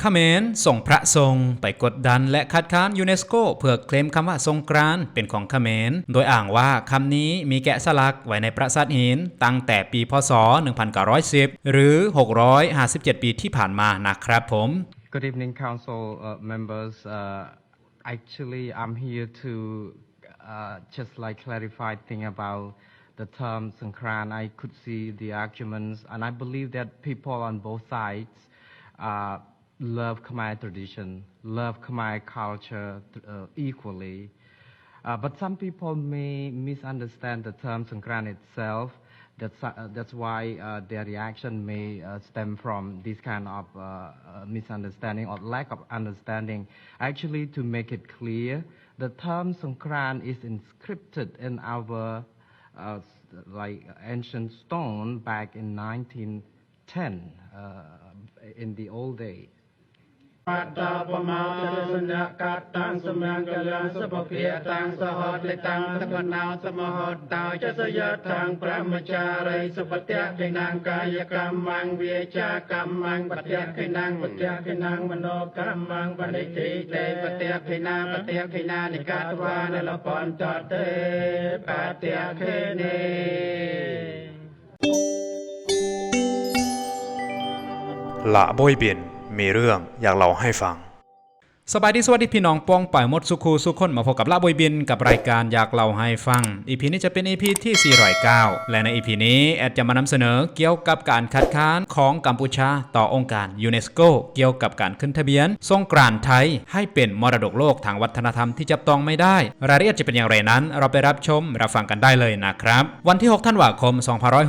ขเขมรส่งพระทรงไปกดดันและคัดค้านยูเนสโกเพื่อเคลมคำว่าสงกรานเป็นของขเขมร โดยอ้างว่าคำนี้มีแกะสลักไว้ในปราสาทหิน ตั้งแต่ปีพศ 1910 หรือ 657 ปีที่ผ่านมานะครับผม Good evening, council uh, members. Uh, actually, I'm here to uh, just like clarify thing about the term Sankran. I could see the arguments, and I believe that people on both sides uh, love Khmer tradition, love Khmer culture uh, equally. Uh, but some people may misunderstand the term Sankran itself. That's, uh, that's why uh, their reaction may uh, stem from this kind of uh, misunderstanding or lack of understanding. Actually, to make it clear, the term Sankran is inscripted in our like ancient stone back in 1910 uh, in the old days. ปัตตาปมาจรสญกัตตังสมังกลังสปเพียตังสหดลิตังสกนาวสมหดตาวจะสยทางพระมจาริสุปฏิกินังกายกรรมังเวจากรรมังปฏิกินังปฏิกินังมโนกรรมังปณิทิเตปฏิกินาปฏิกินานิกาตวานลปอนจอเตปฏิกิเน ละโบยเบียน มีเรื่องอยากเล่าให้ฟัง สบายดีสวัสดีพี่น้องป้องป่ายมดสุขูสุคนมาพบกับละบอยบินกับรายการอยากเล่าให้ฟังอีพีนี้จะเป็นอีพีที่ 409 และในอีพีนี้แอดจะมานำเสนอเกี่ยวกับการคัดค้านของกัมพูชาต่อองค์การยูเนสโกเกี่ยวกับการขึ้นทะเบียนสงกรานไทยให้เป็นมรดกโลกทางวัฒนธรรมที่จับต้องไม่ได้ รายละเอียดจะเป็นอย่างไรนั้น เราไปรับชมรับฟังกันได้เลยนะครับ วันที่ 6 ธันวาคม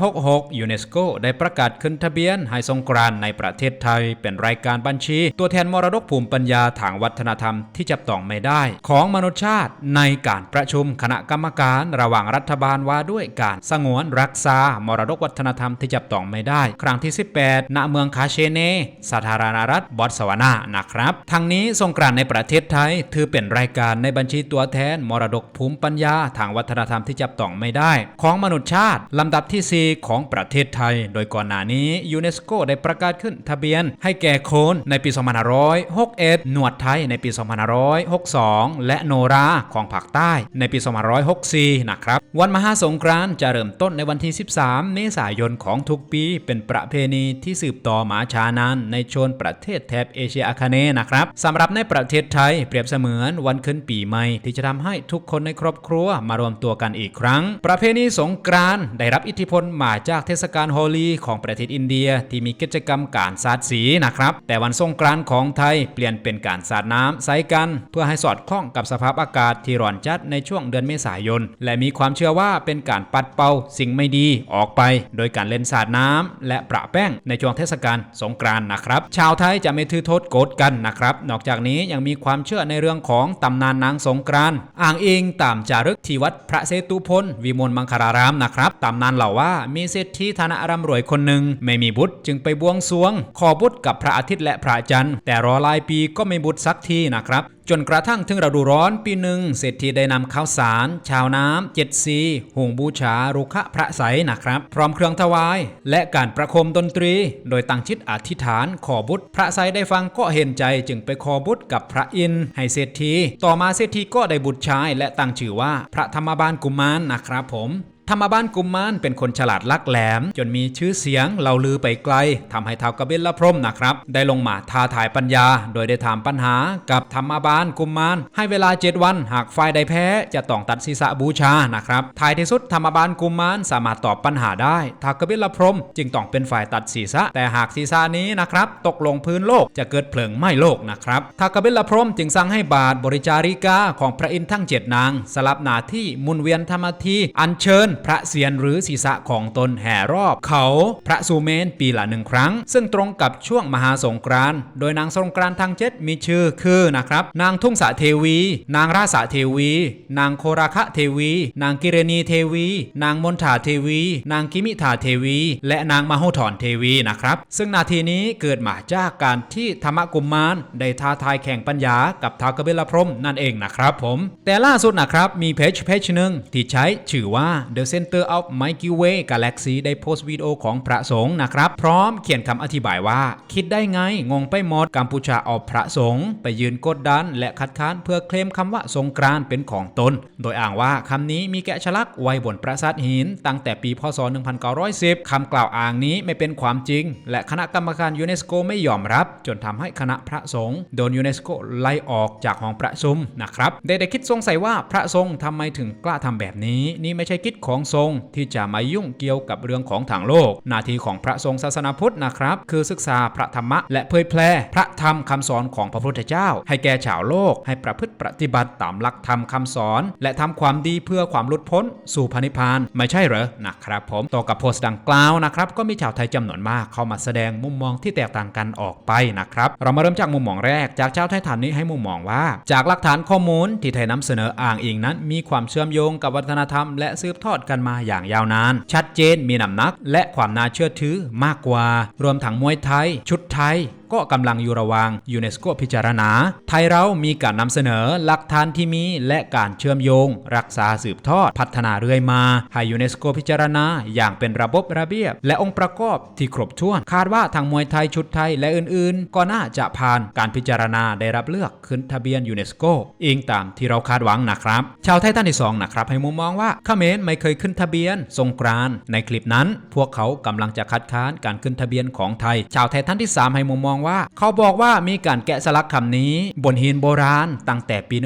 2566 ยูเนสโกได้ประกาศขึ้นทะเบียนให้สงกรานในประเทศไทย เป็นรายการบัญชี ตัวแทนมรดกภูมิปัญญาทางวัฒนธรรมที่จับต้องไม่ได้ ของมนุษยชาติในการประชุมคณะกรรมการระหว่างรัฐบาลว่าด้วยการสงวนรักษามรดกวัฒนธรรมที่จับต้องไม่ได้ ครั้งที่ 18 ณ เมืองคาเชเน สาธารณรัฐบอตสวานา นะครับ ทั้งนี้สงกรานในประเทศไทย ถือเป็นรายการในบัญชีตัวแทน มรดกภูมิปัญญาทางวัฒนธรรมที่จับต้องไม่ได้ ของมนุษยชาติ ลำดับทีสี่4 ของประเทศไทย โดยก่อนหน้านี้ยูเนสโกได้ประกาศขึ้นทะเบียน ให้แก่โคนในปี 2561 หนวดไทยในปี 2562 และโนราของภาคใต้ในปี 2564 นะครับ วันมหาสงกรานต์จะเริ่มต้นในวันที่ 13 เมษายนของทุกปี เป็นประเพณีที่สืบต่อมาช้านานในชนประเทศแถบเอเชียอาคเนย์นะครับสำหรับในประเทศไทยเปรียบเสมือนวันขึ้นปีใหม่ที่จะทำให้ทุกคนในครอบครัวมารวมตัวกันอีกครั้ง ประเพณีสงกรานต์ได้รับอิทธิพลมาจากเทศกาลโฮลีของประเทศอินเดียที่มีกิจกรรมการสาดสีนะครับ แต่วันสงกรานต์ของไทยเปลี่ยนเป็นการสาดน้ำใส่กัน เพื่อให้สอดคล้องกับสภาพอากาศที่ร้อนจัดในช่วงเดือนเมษายน และมีความเชื่อว่าเป็นการปัดเป่าสิ่งไม่ดีออกไป โดยการเล่นสาดน้ำและประแป้งในช่วงเทศกาลสงกรานต์นะครับ ชาวไทยจะไม่ถือโทษโกรธกันนะครับ นอกจากนี้ยังมีความเชื่อในเรื่องของตำนานนางสงกรานต์อ้างอิงตามจารึกที่วัดพระเซตุพนวิมลมังคลารามนะครับตำนานเล่าว่ามีเศรษฐีฐานะร่ำรวยคนหนึ่งไม่มีบุตรจึงไปบวงสรวง ขอบุตรกับพระอาทิตย์และพระจันทร์แต่รอหลายปีก็ไม่บุตรสักทีนะครับ จนกระทั่งถึงฤดูร้อนปีหนึ่งเศรษฐีได้นำข้าวสาร ชาวน้ำเจ็ดสีหุงบูชารุขะพระใสนะครับ พร้อมเครื่องถวาย และการประคมดนตรี โดยตั้งจิตอธิษฐานขอบุตร พระไสได้ฟังก็เห็นใจจึงไปขอบุตรกับพระอินทร์ให้เศรษฐีต่อมาเศรษฐีก็ได้บุตรชาย และตั้งชื่อว่าพระธรรมบาลกุมารนะครับผม ธรรมบ้านกุมมารเป็นคนฉลาดลักแหลม จนมีชื่อเสียงเล่าลือไปไกลทำให้ท้าวกบิลละพรมนะครับ ได้ลงมาท้าทายปัญญา โดยได้ถามปัญหากับธรรมบ้าลกุมมารให้เวลา 7 วัน หากฝ่ายใดแพ้จะต้องตัดศีรษะบูชานะครับท้ายที่สุดธรรมบ้าลกุมมารสามารถตอบปัญหาได้ท้าวกบิลละพรมจึงต้องเป็นฝ่ายตัดศีรษะ แต่หากศีรษะนี้นะครับตกลงพื้นโลกจะเกิดเพลิงไหม้โลกนะครับท้าวกบิลละพรมจึงสั่งให้บาทบริจาริกาของพระอินทร์ทั้งเจ็ดนาง สลับหน้าที่มุนเวียนธรรมทีอัญเชิญพระเศียรหรือศีรษะของตนแห่รอบเขาพระสุเมนปีละหนึ่งครั้ง ซึ่งตรงกับช่วงมหาสงกรานต์โดยนางสงกรานต์ทั้งเจ็ดมีชื่อคือนะครับนางทุ่งสะเทวี นางราสะเทวี นางโคราคะเทวี นางกิเรณีเทวี นางมณฑาเทวี นางกิมิธาเทวี และนางมโหธรเทวีนะครับ ซึ่งนาทีนี้เกิดมาจากการที่ธรรมกุมมารได้ท้าทายแข่งปัญญากับท้าวกบิลพรมนั่นเองนะครับผม แต่ล่าสุดนะครับมีเพจเพจหนึ่งที่ใช้ชื่อว่า The Center of Milky Way Galaxy ได้โพสต์วิดีโอของพระสงฆ์นะครับ พร้อมเขียนคำอธิบายว่า คิดได้ไง งงไปหมดกัมพูชาเอาพระสงฆ์ไปยืนกดดัน และคัดค้านเพื่อเคลมคำว่าสงกรานต์เป็นของตน โดยอ้างว่าคำนี้มีแกะฉลักไว้บนปราสาทหิน ตั้งแต่ปีพศ 1910 คำกล่าวอ้างนี้ไม่เป็นความจริง และคณะกรรมการยูเนสโกไม่ยอมรับ จนทำให้คณะพระสงฆ์โดนยูเนสโกไล่ออกจากห้องประชุมนะครับได้แต่คิดสงสัยว่าพระสงฆ์ทำไมถึงกล้าทำแบบนี้ นี่ไม่ใช่กิจของทรงที่จะมายุ่งเกี่ยวกับเรื่องของทางโลก หน้าที่ของพระสงฆ์ศาสนาพุทธนะครับ คือศึกษาพระธรรมะ และเผยแพร่พระธรรมคำสอนของพระพุทธเจ้า ให้แก่ชาวโลก ให้ประพฤติปฏิบัติตามหลักธรรมคำสอน และทำความดีเพื่อความหลุดพ้น สู่พระนิพพานไม่ใช่เหรอนะครับผมต่อกับโพสต์ดังกล่าวนะครับก็มีชาวไทยจำนวนมากเข้ามาแสดงมุมมองที่แตกต่างกันออกไปนะครับเรามาเริ่มจากมุมมองแรกจากชาวไทยฐานนี้ให้มุมมองว่า จากหลักฐานข้อมูลที่ไทยนำเสนออ้างอิงนั้น มีความเชื่อมโยงกับวัฒนธรรมและสืบทอดกันมาอย่างยาวนาน ชัดเจนมีน้ำหนักและความน่าเชื่อถือมากกว่า รวมทั้งมวยไทย ชุดไทย ก็กำลังอยู่ระหว่างยูเนสโกพิจารณา ไทยเรามีการนำเสนอหลักฐานที่มีและการเชื่อมโยง รักษาสืบทอดพัฒนาเรื่อยมาให้ยูเนสโกพิจารณาอย่างเป็นระบบระเบียบ และองค์ประกอบที่ครบถ้วน คาดว่าทางมวยไทยชุดไทยและอื่นๆ ก็น่าจะผ่านการพิจารณาได้รับเลือกขึ้นทะเบียนยูเนสโกเองตามที่เราคาดหวังนะครับชาวไทยท่านที่สองนะครับให้มุมมองว่าเขมรไม่เคยขึ้นทะเบียนสงกรานในคลิปนั้น พวกเขากำลังจะคัดค้านการขึ้นทะเบียนของไทย ชาวไทยท่านที่สามให้มุมมองว่า เขาบอกว่ามีการแกะสลักคำนี้ บนหินโบราณ ตั้งแต่ปี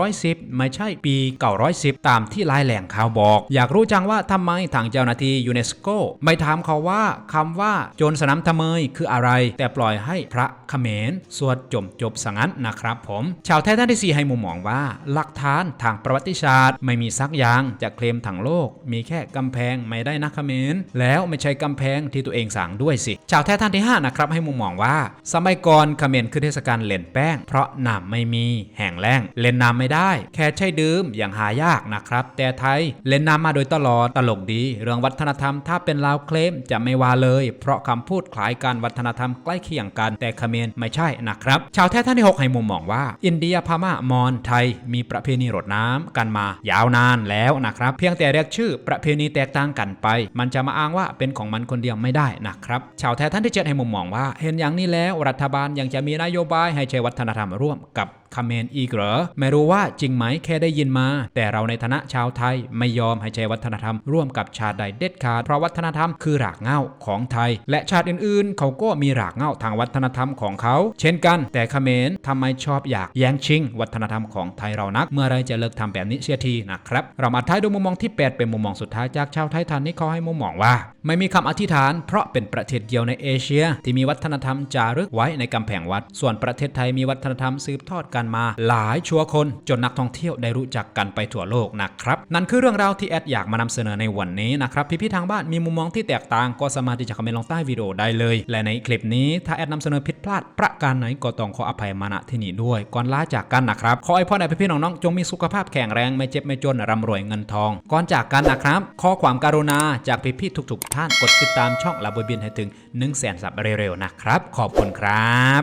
1910 ไม่ใช่ปี 910 ตามที่ลายแหล่งข่าวบอก อยากรู้จังว่าทำไมทางเจ้าหน้าที่ยูเนสโกไม่ถามเขาว่าคำว่าโจรสนามทะเมยคืออะไร แต่ปล่อยให้พระเขมรสวดจมจบสังั้นนะครับผม ชาวไทยท่านที่สี่ให้มุมมองว่า หลักฐานทางประวัติศาสตร์ ไม่มีสักอย่างจะเคลมถังโลก มีแค่กำแพงไม่ได้นะเขมรแล้วไม่ใช่กำแพงที่ตัวเองสั่งด้วยสิ ชาวไทยท่านที่ห้านะครับให้มุมมองว่าสมัยก่อนเขมรคือเทศกาลเล่นแป้ง เพราะน้ำไม่มีแห้งแล้ง เล่นน้ำไม่ได้ แค่ใช้ดื่มอย่างหายากนะครับ แต่ไทยเล่นน้ำมาโดยตลอดตลกดี เรื่องวัฒนธรรมถ้าเป็นลาวเคลมจะไม่ว่าเลย เพราะคำพูดคล้ายกันวัฒนธรรมใกล้เคียงกัน แต่เขมรไม่ใช่นะครับ ชาวไทยท่านที่หกให้มุมมองว่า อินเดียพม่ามอญไทยมีประเพณีรดน้ำกันมายาวนานแล้วนะครับ เพียงแต่เรียกชื่อประเพณีแตกต่างกันไป มันจะมาอ้างว่าเป็นของมันคนเดียวไม่ได้นะครับ ชาวไทยท่านที่เจ็ดให้มุมมองว่า เห็นอย่างนี้แล้วรัฐบาลยังจะมีนโยบายให้ใช้วัฒนธรรมร่วมกับเมรอีกเหรอไม่รู้ว่าจริงไหมแค่ได้ยินมา แต่เราในฐานะชาวไทยไม่ยอมให้ใช้วัฒนธรรมร่วมกับชาติใดเด็ดขาดเพราะวัฒนธรรมคือรากเหง้าของไทย และชาติอื่นๆ เขาก็มีรากเหง้าทางวัฒนธรรมของเขา เช่นกัน แต่เมรทำไมชอบอยากแย่งชิง วัฒนธรรมของไทยเรานัก เมื่อไรจะเลิกทำแบบนี้เสียทีนะครับเรามาท้ายด้วยมุมมองที่ 8 เป็นมุมมองสุดท้ายจากชาวไทยทันนี่เขาให้มุมมองว่าไม่มีคำอธิษฐานเพราะเป็นประเทศเดียวในเอเชีย ที่มีวัฒนธรรมจารึกไว้ในกำแพงวัด ส่วนประเทศไทยมีวัฒนธรรมสืบทอดกันมา หลายชั่วคน จนนักท่องเที่ยวได้รู้จักกันไปทั่วโลกนะครับ นั่นคือเรื่องราวที่แอดอยากมานำเสนอในวันนี้นะครับพี่ๆทางบ้านมีมุมมองที่แตกต่างก็สามารถที่จะคอมเมนต์ลงใต้วิดีโอได้เลย และในคลิปนี้ถ้าแอดนำเสนอผิดพลาดประการไหนก็ต้องขออภัยมาณที่นี้ด้วยก่อนลาจากกันนะครับขอให้พ่อแม่พี่ๆน้องๆจงมีสุขภาพแข็งแรงไม่เจ็บไม่จนร่ำรวยเงินทองก่อนจากกันนะครับขอความการุณาจากพี่ๆทุกๆท่านกดติดตามช่องลาบบินให้ถึง1 0 0 0 0แสนสับเร็วๆนะครับ ขอบคุณครับ